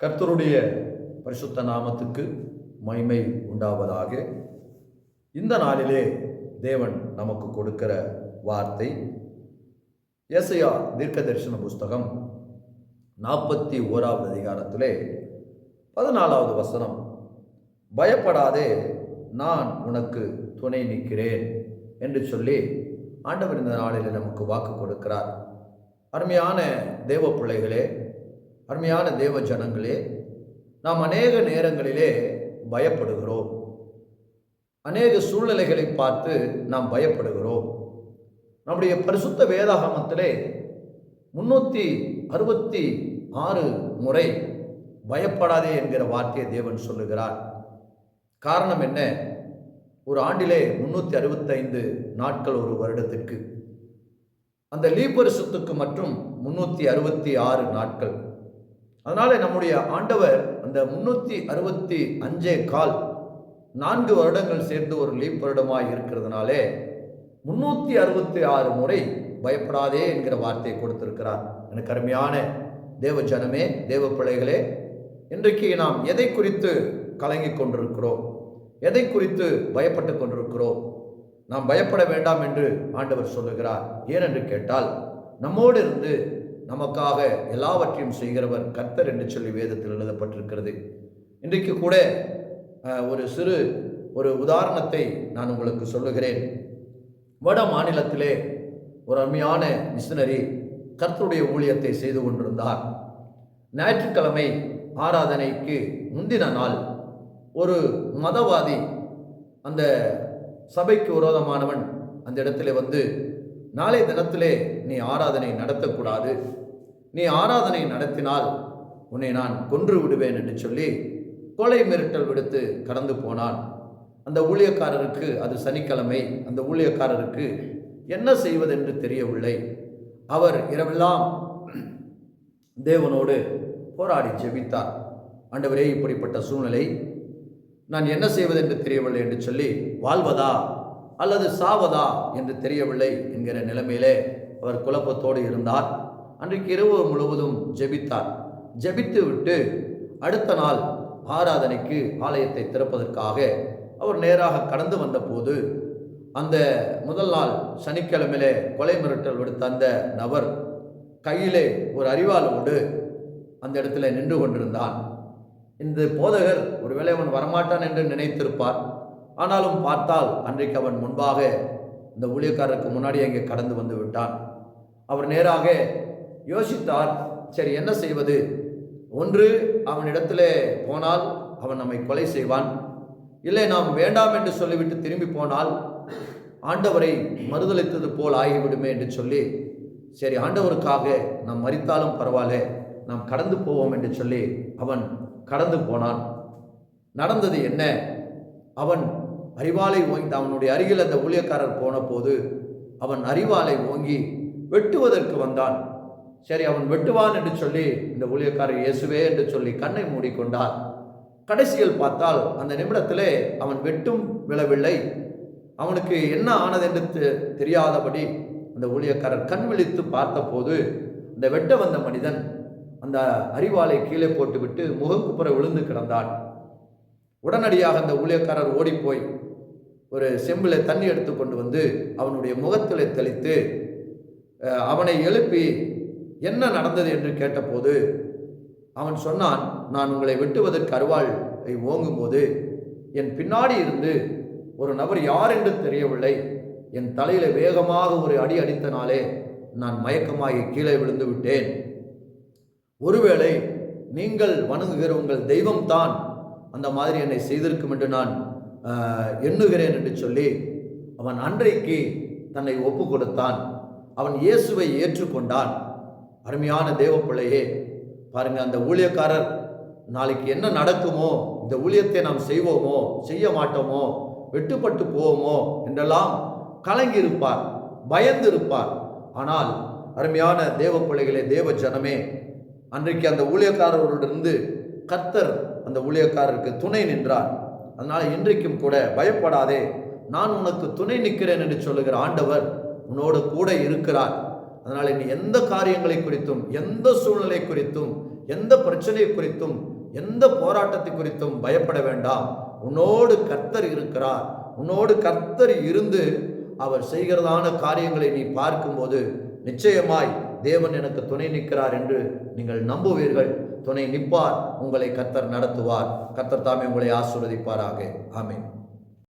கர்த்தருடைய பரிசுத்த நாமத்துக்கு மய்மை உண்டாவதாக. இந்த நாளிலே தேவன் நமக்கு கொடுக்கிற வார்த்தை ஏசையா தீர்க்க தரிசன புஸ்தகம் நாற்பத்தி ஓராவது அதிகாரத்திலே பதினாலாவது வசனம் பயப்படாதே நான் உனக்கு துணை நிற்கிறேன் என்று சொல்லி ஆண்டவர் இந்த நாளில் நமக்கு வாக்கு கொடுக்கிறார். அருமையான தேவ பிள்ளைகளே அருமையான தேவ ஜனங்களே நாம் அநேக நேரங்களிலே பயப்படுகிறோம். அநேக சூழ்நிலைகளை பார்த்து நாம் பயப்படுகிறோம். நம்முடைய பரிசுத்த வேதாகமத்திலே முன்னூற்றி அறுபத்தி ஆறு முறை பயப்படாதே என்கிற வார்த்தையை தேவன் சொல்லுகிறார். காரணம் என்ன? ஒரு ஆண்டிலே முன்னூற்றி அறுபத்தைந்து நாட்கள் ஒரு வருடத்திற்கு அந்த லீப் வருஷத்துக்கு மற்றும் முன்னூற்றி அறுபத்தி ஆறு நாட்கள். அதனால் நம்முடைய ஆண்டவர் அந்த முன்னூற்றி அறுபத்தி அஞ்சே கால் நான்கு வருடங்கள் சேர்ந்து ஒரு லீப் வருடமாக இருக்கிறதுனாலே முன்னூற்றி அறுபத்தி ஆறு முறை பயப்படாதே என்கிற வார்த்தையை கொடுத்திருக்கிறார். எனக்கு அருமையான தேவ ஜனமே தேவ பிள்ளைகளே இன்றைக்கு நாம் எதை குறித்து கலங்கி கொண்டிருக்கிறோம்? எதை குறித்து பயப்பட்டு கொண்டிருக்கிறோம்? நாம் பயப்பட வேண்டாம் என்று ஆண்டவர் சொல்லுகிறார். ஏனென்று கேட்டால் நம்மோடு இருந்து நமக்காக எல்லாவற்றையும் செய்கிறவர் கர்த்தர் என்று சொல்லி வேதத்தில் எழுதப்பட்டிருக்கிறது. இன்றைக்கு கூட ஒரு சிறு ஒரு உதாரணத்தை நான் உங்களுக்கு சொல்லுகிறேன். வட மாநிலத்திலே ஒரு அருமையான மிஷினரி கர்த்தருடைய ஊழியத்தை செய்து கொண்டிருந்தார். ஞாயிற்றுக்கிழமை ஆராதனைக்கு முந்தின நாள் ஒரு மதவாதி அந்த சபைக்கு விரோதமானவன் அந்த இடத்துல வந்து நாளை தினத்திலே நீ ஆராதனை நடத்தக்கூடாது. நீ ஆராதனை நடத்தினால் உன்னை நான் கொன்று விடுவேன் என்று சொல்லி கொலை மிரட்டல் விடுத்து கடந்து போனான். அந்த ஊழியக்காரருக்கு அது சனிக்கிழமை. அந்த ஊழியக்காரருக்கு என்ன செய்வதென்று தெரியவில்லை. அவர் இரவெல்லாம் தேவனோடு போராடி ஜெபித்தார். ஆண்டவரே இப்படிப்பட்ட சூழ்நிலை நான் என்ன செய்வது என்று தெரியவில்லை என்று சொல்லி வாழ்வதா அல்லது சாவதா என்று தெரியவில்லை என்கிற நிலைமையிலே அவர் குழப்பத்தோடு இருந்தார். அன்றைக்கு இரவு முழுவதும் ஜெபித்தார். ஜெபித்து விட்டு அடுத்த நாள் ஆராதனைக்கு ஆலயத்தை திறப்பதற்காக அவர் நேராக கடந்து வந்தபோது அந்த முதல் நாள் சனிக்கிழமையிலே கொலை மிரட்டல் விடுத்த அந்த நபர் கையிலே ஒரு அறிவாளோடு அந்த இடத்துல நின்று கொண்டிருந்தான். இந்த போதகர் ஒருவேளை அவன் வரமாட்டான் என்று நினைத்திருப்பார். ஆனாலும் பார்த்தால் அன்றைக்கு அவன் முன்பாக இந்த ஊழியக்காரருக்கு முன்னாடி அங்கே கடந்து வந்து விட்டான். அவர் நேராக யோசித்தார் சரி என்ன செய்வது? ஒன்று அவனிடத்திலே போனால் அவன் நம்மை கொலை செய்வான். இல்லை நாம் வேண்டாம் என்று சொல்லிவிட்டு திரும்பி போனால் ஆண்டவரை மறுதளித்தது போல் ஆகிவிடுமே என்று சொல்லி சரி ஆண்டவருக்காக நாம் மறித்தாலும் பரவாயில்ல நாம் கடந்து போவோம் என்று சொல்லி அவன் கடந்து போனான். நடந்தது என்ன? அவன் அறிவாலை ஓங்கி அவனுடைய அருகில் அந்த ஊழியக்காரர் போன போது அவன் அறிவாலை ஓங்கி வெட்டுவதற்கு வந்தான். சரி அவன் வெட்டுவான் என்று சொல்லி இந்த ஊழியக்காரர் இயேசுவே என்று சொல்லி கண்ணை மூடிக்கொண்டார். கடைசியில் பார்த்தால் அந்த நிமிடத்திலே அவன் வெட்டும் விழவில்லை. அவனுக்கு என்ன ஆனது என்று தெ- தெரியாதபடி அந்த ஊழியக்காரர் கண் விழித்து பார்த்தபோது இந்த வெட்ட வந்த மனிதன் அந்த அறிவாலை கீழே போட்டுவிட்டு முகக்குப்புற விழுந்து கிடந்தான் உடனடியாக அந்த ஊழியக்காரர் ஓடிப்போய் ஒரு செம்பில் தண்ணி எடுத்து கொண்டு வந்து அவனுடைய முகத்தில் தெளித்து அவனை எழுப்பி என்ன நடந்தது? என்று கேட்டபோது அவன் சொன்னான் நான் உங்களை வெட்டுவதற்கு அருவாள் ஓங்கும்போது என் பின்னாடி இருந்து ஒரு நபர் யார் என்று தெரியவில்லை. என் தலையில் வேகமாக ஒரு அடி அடித்தனாலே நான் மயக்கமாகி கீழே விழுந்து விட்டேன். ஒருவேளை நீங்கள் வணங்குகிற உங்கள் தெய்வம்தான் அந்த மாதிரி என்னை செய்திருக்கும் என்று நான் எண்ணுகிறேன் என்று சொல்லி அவன் அன்றைக்கு தன்னை ஒப்பு கொடுத்தான் அவன் இயேசுவை ஏற்றுக்கொண்டான். அருமையான தேவ பிள்ளையே பாருங்க அந்த ஊழியக்காரர் நாளைக்கு என்ன நடக்குமோ இந்த ஊழியத்தை நாம் செய்வோமோ செய்ய மாட்டோமோ வெட்டுப்பட்டு போவோமோ என்றெல்லாம் கலங்கி இருப்பார் பயந்து இருப்பார் ஆனால் அருமையான தேவ பிள்ளைகளே தேவ ஜனமே அன்றைக்கு அந்த ஊழியக்காரரோடிருந்து கர்த்தர் அந்த ஊழியக்காரருக்கு துணை நின்றார். அதனால் இன்றைக்கும் கூட பயப்படாதே. நான் உனக்கு துணை நிற்கிறேன் என்று சொல்லுகிற ஆண்டவர் உன்னோடு கூட இருக்கிறார். அதனால் நீ எந்த காரியங்களை குறித்தும் எந்த சூழ்நிலை குறித்தும் எந்த பிரச்சனை குறித்தும் எந்த போராட்டத்தை குறித்தும் பயப்பட வேண்டாம். உன்னோடு கர்த்தர் இருக்கிறார். உன்னோடு கர்த்தர் இருந்து அவர் செய்கிறதான காரியங்களை நீ பார்க்கும்போது நிச்சயமாய் தேவன் எனக்கு துணை நிற்கிறார் என்று நீங்கள் நம்புவீர்கள். துணை நிற்பார் உங்களை கத்தர் நடத்துவார். கத்தர் தாமே உங்களை ஆசீர்வதிப்பாராக. ஆமீன்.